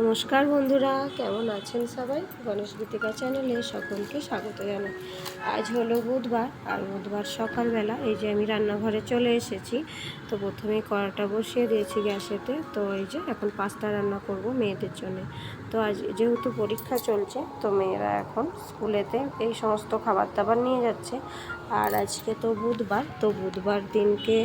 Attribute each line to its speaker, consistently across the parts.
Speaker 1: নমস্কার বন্ধুরা, কেমন আছেন সবাই? গণেশ গীতিকা চ্যানেলে সকলকে স্বাগত জানাই। আজ হলো বুধবার, আর বুধবার সকালবেলা এই যে আমি রান্নাঘরে চলে এসেছি, তো প্রথমেই কড়াটা বসিয়ে দিয়েছি গ্যাসেতে। তো এই যে এখন পাস্তা রান্না করব মেয়েদের জন্য। তো আজ যেহেতু পরীক্ষা চলছে, তো মেয়েরা এখন স্কুলেতে এই সমস্ত খাবার দাবার নিয়ে যাচ্ছে। আর আজকে তো বুধবার তো বুধবার দিনকে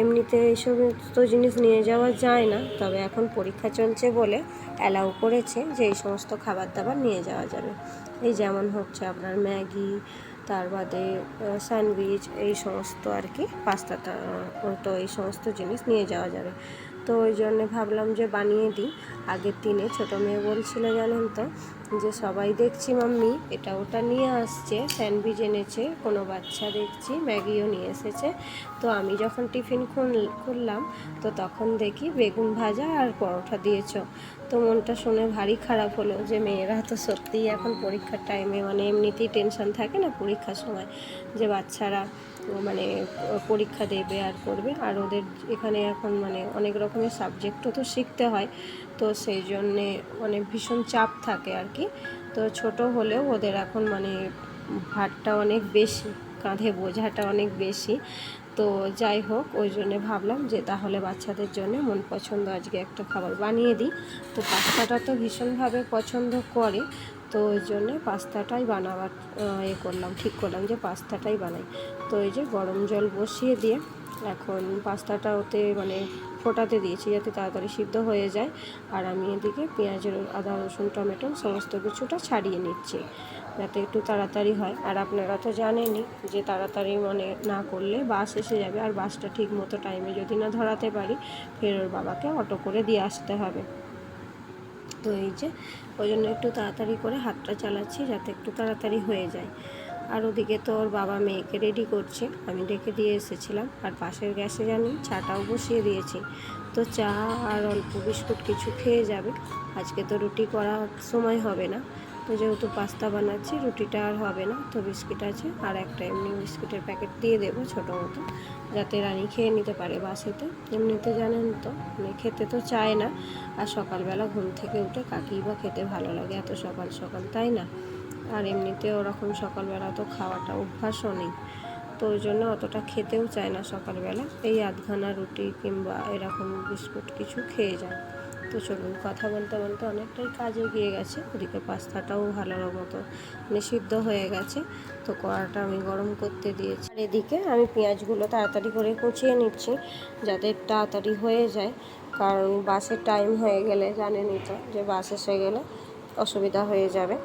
Speaker 1: এমনিতে এই সমস্ত জিনিস নিয়ে যাওয়া যায় না। তবে এখন পরীক্ষা চলছে বলে অ্যালাউ করেছে যে এই সমস্ত খাবার দাবার নিয়ে যাওয়া যাবে। এই যেমন হচ্ছে আপনার ম্যাগি, তার বাদে স্যান্ডউইচ, এই সমস্ত আর কি পাস্তা তো এই সমস্ত জিনিস নিয়ে যাওয়া যাবে। তো ওই জন্যে ভাবলাম যে বানিয়ে দিই। আগের দিনে ছোটো মেয়ে বলছিল জানেন তো যে, সবাই দেখছি মাম্মি, এটা ওটা নিয়ে আসছে, স্যান্ডউইচ এনেছে, কোনো বাচ্চা দেখছি, ম্যাগিও নিয়ে এসেছে। তো আমি যখন টিফিন খুল- খুললাম, তো তখন দেখি বেগুন ভাজা আর পরোটা দিয়েছ। তো মনটা শুনে ভারী খারাপ হলো যে, মেয়েরা তো সত্যিই এখন পরীক্ষার টাইমে মানে এমনিতেই টেনশন থাকে না পরীক্ষার সময় যে, বাচ্চারা মানে পরীক্ষা দেবে আর করবে। আর ওদের এখানে এখন মানে অনেক রকমের সাবজেক্টও তো শিখতে হয়। তো সেই জন্যে মানে ভীষণ চাপ থাকে আর কি। তো ছোট হলেও ওদের এখন মানে ভারটা অনেক বেশি, কাঁধে বোঝাটা অনেক বেশি। তো যাই হোক, ওই জন্যে ভাবলাম যে তাহলে বাচ্চাদের জন্য মন পছন্দ আজকে একটা খাবার বানিয়ে দিই। তো পাস্তাটা তো ভীষণভাবে পছন্দ করে। তো ওই জন্যে পাস্তাটাই বানাবার এ করলাম, ঠিক করলাম যে পাস্তাটাই বানাই। তো এই যে গরম জল বসিয়ে দিয়ে এখন পাস্তাটা ওতে মানে ফোটাতে দিয়েছি যাতে তাড়াতাড়ি সিদ্ধ হয়ে যায়। আর আমি এদিকে পেঁয়াজ আদা, রসুন, টমেটো সমস্ত কিছুটা ছাড়িয়ে নিচ্ছি যাতে একটু তাড়াতাড়ি হয়। আর আপনারা তো জানেনই যে তাড়াতাড়ি মানে না করলে বাস এসে যাবে, আর বাসটা ঠিক মতো টাইমে যদি না ধরাতে পারি, ফের ওর বাবাকে অটো করে দিয়ে আসতে হবে। তো এই যে ওই জন্য একটু তাড়াতাড়ি করে হাতটা চালাচ্ছি যাতে একটু তাড়াতাড়ি হয়ে যায়। আর ওদিকে তো ওর বাবা মেয়েকে রেডি করছে। আমি ডেকে দিয়ে এসেছিলাম। আর পাশের গ্যাসে জানি চাটাও বসিয়ে দিয়েছি। তো চা আর অল্প বিস্কুট কিছু খেয়ে যাবে। আজকে তো রুটি করার সময় হবে না। তো যেহেতু পাস্তা বানাচ্ছি, রুটিটা আর হবে না। তো বিস্কিট আছে, আর একটা এমনি বিস্কিটের প্যাকেট দিয়ে দেবো ছোটো মতো, যাতে রানী খেয়ে নিতে পারে বাসেতে। এমনিতে জানেন তো মানে খেতে তো চায় না, আর সকালবেলা ঘুম থেকে উঠে কাকি বা খেতে ভালো লাগে এত সকাল সকাল, তাই না? আর এমনিতে ওরকম সকালবেলা তো খাওয়াটা অভ্যাসও নেই, তো ওই জন্য অতটা খেতেও চায় না সকালবেলা। এই আধখানা রুটি কিংবা এরকম বিস্কুট কিছু খেয়ে যায় তো চলুন, কথা বলতে বলতে অনেকটাই কাজে গিয়ে গেছে। ওদিকে পাস্তাটাও ভালো মতো মানে সিদ্ধ হয়ে গেছে। তো কড়াটা আমি গরম করতে দিয়েছি। আর এদিকে আমি পেঁয়াজগুলো তাড়াতাড়ি করে কুচিয়ে নিচ্ছি, যাতে তাড়াতাড়ি হয়ে যায়। কারণ বাসের টাইম হয়ে গেলে জানেনই তো যে বাস এসে গেলে অসুবিধা হয়ে যাবে।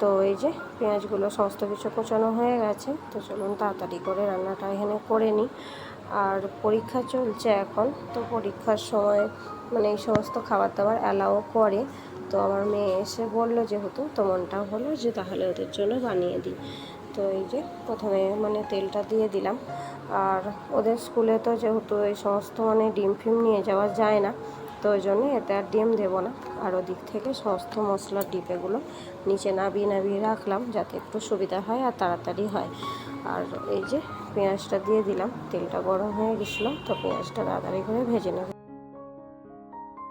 Speaker 1: তো এই যে পেঁয়াজগুলো সমস্ত কিছু কোচানো হয়ে গেছে। তো চলুন তাড়াতাড়ি করে রান্নাটা এখানে করে নিই। আর পরীক্ষা চলছে এখন। তো পরীক্ষার সময় মানে এই সমস্ত খাবার দাবার অ্যালাও করে। তো আমার মেয়ে এসে বলল যেহেতু, তো মনটা হলো যে তাহলে ওদের জন্য বানিয়ে দিই। তো এই যে প্রথমে মানে তেলটা দিয়ে দিলাম। আর ওদের স্কুলে তো যেহেতু এই সমস্ত মানে ডিম ফিম নিয়ে যাওয়া যায় না তো ওই জন্য এতে আর ডিম দেবো না। আর ওদিক থেকে সমস্ত মশলার ডিপেগুলো নিচে নাবিয়ে নাবিয়ে রাখলাম যাতে একটু সুবিধা হয় আর তাড়াতাড়ি হয়। আর এই যে পেঁয়াজটা দিয়ে দিলাম, তেলটা গরম হয়ে গেছিল, তো পেঁয়াজটা তাড়াতাড়ি করে ভেজে নেব।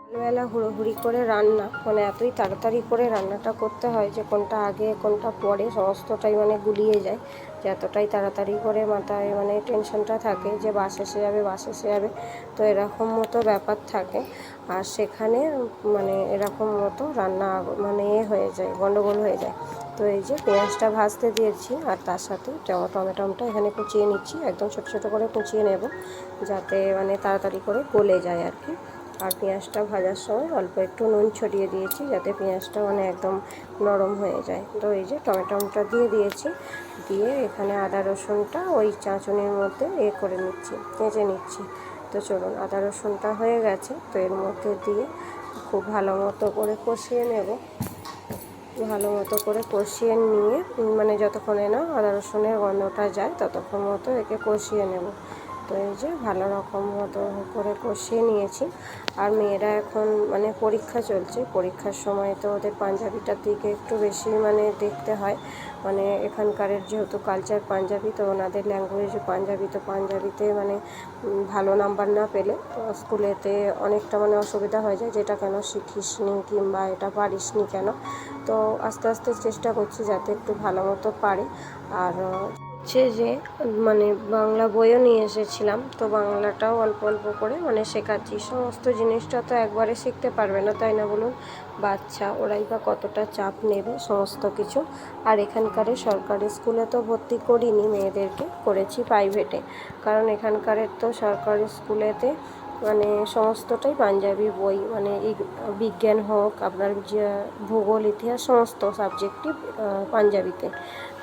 Speaker 1: সকালবেলা হুড়োহুড়ি করে রান্না মানে এতই তাড়াতাড়ি করে রান্নাটা করতে হয় যে কোনটা আগে, কোনটা পরে, সমস্তটাই মানে গুলিয়ে যায়। যে এতটাই তাড়াতাড়ি করে মাথায় মানে টেনশনটা থাকে যে বাস এসে যাবে, বাস এসে যাবে, তো এরকম মতো ব্যাপার থাকে। আর সেখানে মানে এরকম মতো রান্না মানে এ হয়ে যায়, গন্ডগোল হয়ে যায়। তো এই যে পেঁয়াজটা ভাজতে দিয়েছি, আর তার সাথে টমে- টমেটোমটা এখানে কুচিয়ে নিচ্ছি, একদম ছোটো ছোটো করে কুচিয়ে নেব, যাতে মানে তাড়াতাড়ি করে গলে যায় আর কি। আর পেঁয়াজটা ভাজার সময় অল্প একটু নুন ছড়িয়ে দিয়েছি, যাতে পেঁয়াজটা মানে একদম নরম হয়ে যায়। তো এই যে টমেটোটা দিয়ে দিয়েছি, দিয়ে এখানে আদা রসুনটা ওই চাঁচুনির মধ্যে এ করে নিচ্ছি কেঁচে নিচ্ছি। তো চলুন আদা রসুনটা হয়ে গেছে, তো এর মধ্যে দিয়ে খুব ভালো মতো করে কষিয়ে নেব। ভালো মতো করে কষিয়ে নিয়ে মানে যতক্ষণে না আদা রসুনের গন্ধটা যায়, ততক্ষণ মতো একে কষিয়ে নেব। তো এই যে ভালো রকম মতো করে কষিয়ে নিয়েছি। আর মেয়েরা এখন মানে পরীক্ষা চলছে। পরীক্ষার সময় তো ওদের পাঞ্জাবিটার দিকে একটু বেশি মানে দেখতে হয়। মানে এখানকারের যেহেতু কালচার পাঞ্জাবি, তো ওনাদের ল্যাঙ্গুয়েজ পাঞ্জাবি, তো পাঞ্জাবিতে মানে ভালো নাম্বার না পেলে তো স্কুলেতে অনেকটা মানে অসুবিধা হয়ে যায়। যেটা কেন শিখিসনি কিংবা এটা পারিসনি কেন? তো আস্তে আস্তে চেষ্টা করছি যাতে একটু ভালো মতো পারে। আর হচ্ছে যে মানে বাংলা বইও নিয়ে এসেছিলাম। তো বাংলাটাও অল্প অল্প করে মানে শেখাচ্ছি। সমস্ত জিনিসটা তো একবারে শিখতে পারবে না, তাই না বলুন? বাচ্চা, ওরাই বা কতটা চাপ নেবে, সমস্ত কিছু। আর এখানকার সরকারি স্কুলে তো ভর্তি করিনি মেয়েদেরকে, করেছি প্রাইভেটে কারণ এখানকারের তো সরকারি স্কুলেতে মানে সমস্তটাই পাঞ্জাবি বই মানে বিজ্ঞান হোক, আপনার যে ভূগোল, ইতিহাস, সমস্ত সাবজেক্টই পাঞ্জাবিতে।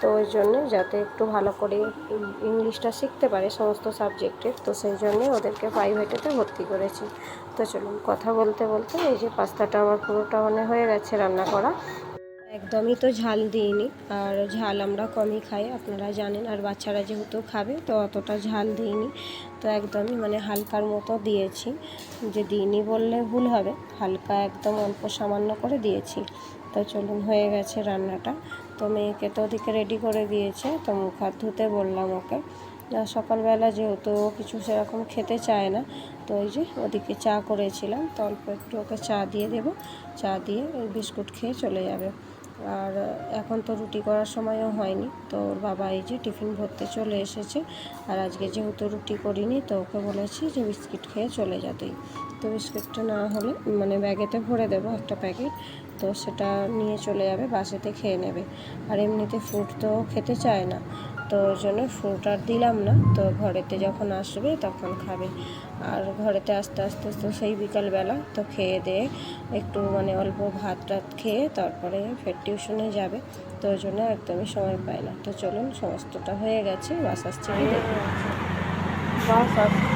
Speaker 1: তো ওই জন্য যাতে একটু ভালো করে ইংলিশটা শিখতে পারে সমস্ত সাবজেক্টের তো সেই জন্যে ওদেরকে প্রাইভেটেতে ভর্তি করেছি। তো চলুন, কথা বলতে বলতে এই যে পাস্তাটা আমার পুরোটা মানে হয়ে গেছে রান্না করা। একদমই তো ঝাল দিইনি, আর ঝাল আমরা কমই খাই, আপনারা জানেন, আর বাচ্চারা যেহেতু খাবে, তো অতটা ঝাল দিইনি, তো একদমই মানে হালকার মতো দিয়েছি, যে দিইনি বললে ভুল হবে, হালকা একদম অল্প সামান্য করে দিয়েছি, তো চলুন হয়ে গেছে রান্নাটা, তো মেয়েকে তো ওদিকে রেডি করে দিয়েছে, তো মুখ হাত ধুতে বললাম ওকে সকালবেলা যেহেতু কিছু সেরকম খেতে চায় না, তো ওই যে ওদিকে চা করেছিলাম, তো অল্প একটু ওকে চা দিয়ে দেবো, চা দিয়ে ওই বিস্কুট খেয়ে চলে যাবে আর এখন তো রুটি করার সময়ও হয়নি। তো ওর বাবা এই যে টিফিন ভরতে চলে এসেছে। আর আজকে যেহেতু রুটি করিনি, তো ওকে বলেছি যে বিস্কিট খেয়ে চলে যেতেই তো বিস্কিটটা না হলে মানে ব্যাগেতে ভরে দেবো একটা প্যাকেট। তো সেটা নিয়ে চলে যাবে, বাসেতে খেয়ে নেবে। আর এমনিতে ফ্রুট তো খেতে চায় না। তো ওই জন্য ফ্রুট আর দিলাম না। তো ঘরেতে যখন আসবে তখন খাবে। আর ঘরেতে আস্তে আস্তে তো সেই বিকালবেলা তো খেয়ে দিয়ে একটু মানে অল্প ভাত টাত খেয়ে তারপরে ফের টিউশনে যাবে। তো ওই জন্য একদমই সময় পায় না। তো চলুন, সমস্তটা হয়ে গেছে। বাস আসছে। বাস আসছে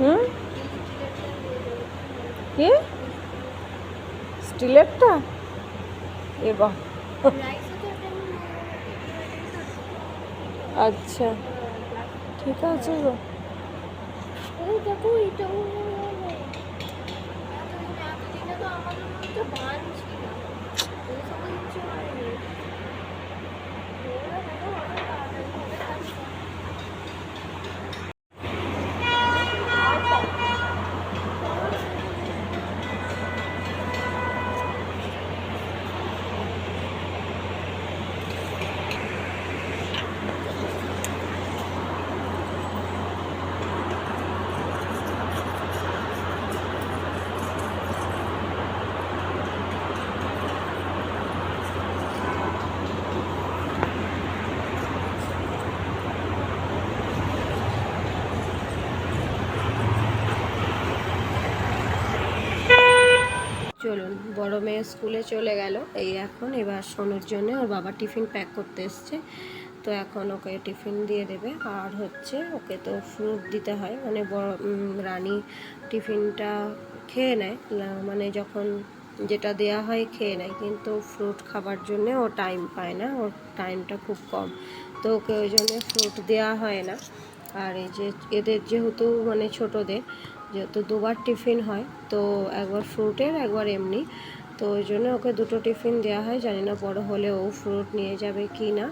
Speaker 1: হুম কি স্টিলেরটা এ বাহ। আচ্ছা ঠিক আছে গো।
Speaker 2: দেখো এটাও এতদিনে তো আমাদের মধ্যে তো বান ছিল এই সব কিছু হয়নি এবার দেখো অনেক তাড়াতাড়ি হবে কাজ
Speaker 1: চলুন, বড় মেয়ে স্কুলে চলে গেল। এই এখন এবার সোনুর জন্য ওর বাবা টিফিন প্যাক করতে এসছে। তো এখন ওকে টিফিন দিয়ে দেবে। আর হচ্ছে ওকে তো ফ্রুট দিতে হয়। মানে বড় রানী টিফিনটা খেয়ে নেয়। মানে যখন যেটা দেয়া হয় খেয়ে নেয়। কিন্তু ফ্রুট খাবার জন্যে ও টাইম পায় না। ওর টাইমটা খুব কম। তো ওকে ওই জন্য ফ্রুট দেওয়া হয় না। আর এই যে এদের যেহেতু মানে ছোটদের, যেহেতু দুবার টিফিন হয়, তো একবার ফ্রুটের, একবার এমনি। তো ওই জন্য ওকে দুটো টিফিন দেওয়া হয়, জানি না বড় হলে ও ফ্রুট নিয়ে যাবে কি না।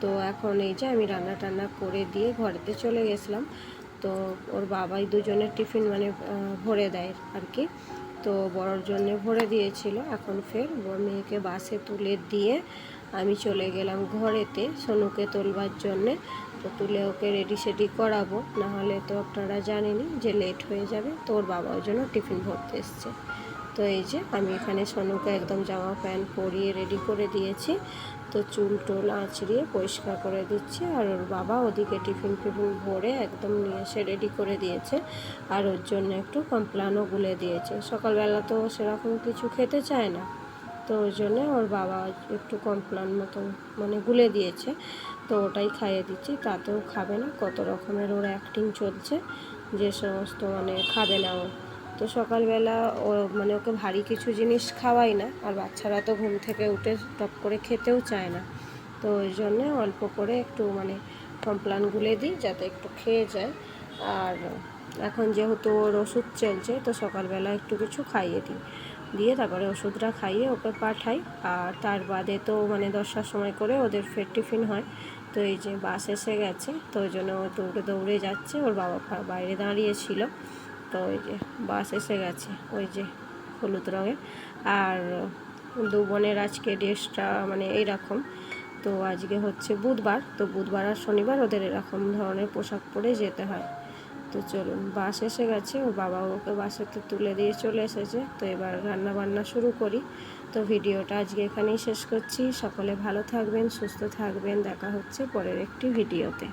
Speaker 1: তো এখন এই যে আমি রান্না টান্না করে দিয়ে ঘরেতে চলে গেছিলাম। তো ওর বাবাই দুজনের টিফিন মানে ভরে দেয় আর কি। তো বড়োর জন্য ভরে দিয়েছিল, এখন ফের মেয়েকে বাসে তুলে দিয়ে আমি চলে গেলাম ঘরেতে সোনুকে তোলবার জন্যে। তো তুলে ওকে রেডি সেডি করাবো। নাহলে তো আপনারা জানেনই যে লেট হয়ে যাবে, তো ওর বাবা ওই জন্য টিফিন ভরতে এসছে। তো এই যে আমি এখানে সোনুকে একদম জামা প্যান্ট পরিয়ে রেডি করে দিয়েছি। তো চুল টুল আঁচড়িয়ে পরিষ্কার করে দিচ্ছি আর ওর বাবা ওদিকে টিফিন ফিফিন ভরে একদম নিয়ে এসে রেডি করে দিয়েছে। আর ওর জন্য একটু কমপ্লানও গুলে দিয়েছে। সকালবেলা তো সেরকম কিছু খেতে চায় না। তো ওই জন্য ওর বাবা একটু কমপ্লান মতন মানে গুলে দিয়েছে। তো ওটাই খাইয়ে দিচ্ছি, তাতেও খাবে না, কত রকমের ওর অ্যাক্টিং চলছে, যে সমস্ত মানে খাবে না ও। তো সকালবেলা ও মানে ওকে ভারী কিছু জিনিস খাওয়াই না, আর বাচ্চারা তো ঘুম থেকে উঠে টপ করে খেতেও চায় না। তো ওই জন্যে অল্প করে একটু মানে কমপ্লান গুলে দিই, যাতে একটু খেয়ে যায়। আর এখন যেহেতু ওর ওষুধ চলছে, তো সকালবেলা একটু কিছু খাইয়ে দিই। দিয়ে তারপরে ওষুধটা খাইয়ে ওকে পাঠাই। আর তার বাদে তো মানে দশটার সময় করে ওদের ফের টিফিন হয়। তো এই যে বাস এসে গেছে, তো ওই জন্য ও দৌড়ে দৌড়ে যাচ্ছে। ওর বাবা বাইরে দাঁড়িয়েছিল। তো ওই যে বাস এসে গেছে ওই যে হলুদ রঙের। আর দু বোনের আজকে ড্রেসটা মানে এইরকম। তো আজকে হচ্ছে বুধবার। তো বুধবার আর শনিবার ওদের এরকম ধরনের পোশাক পরে যেতে হয়। তো চলুন, বাস এসে গেছে। ও বাবা ওকে বাসাতে তুলে দিয়ে চলে এসেছে। তো এবার রান্না বান্না শুরু করি। তো ভিডিওটা আজকে এখানেই শেষ করছি। সকলে ভালো থাকবেন, সুস্থ থাকবেন। দেখা হচ্ছে পরের একটি ভিডিওতে।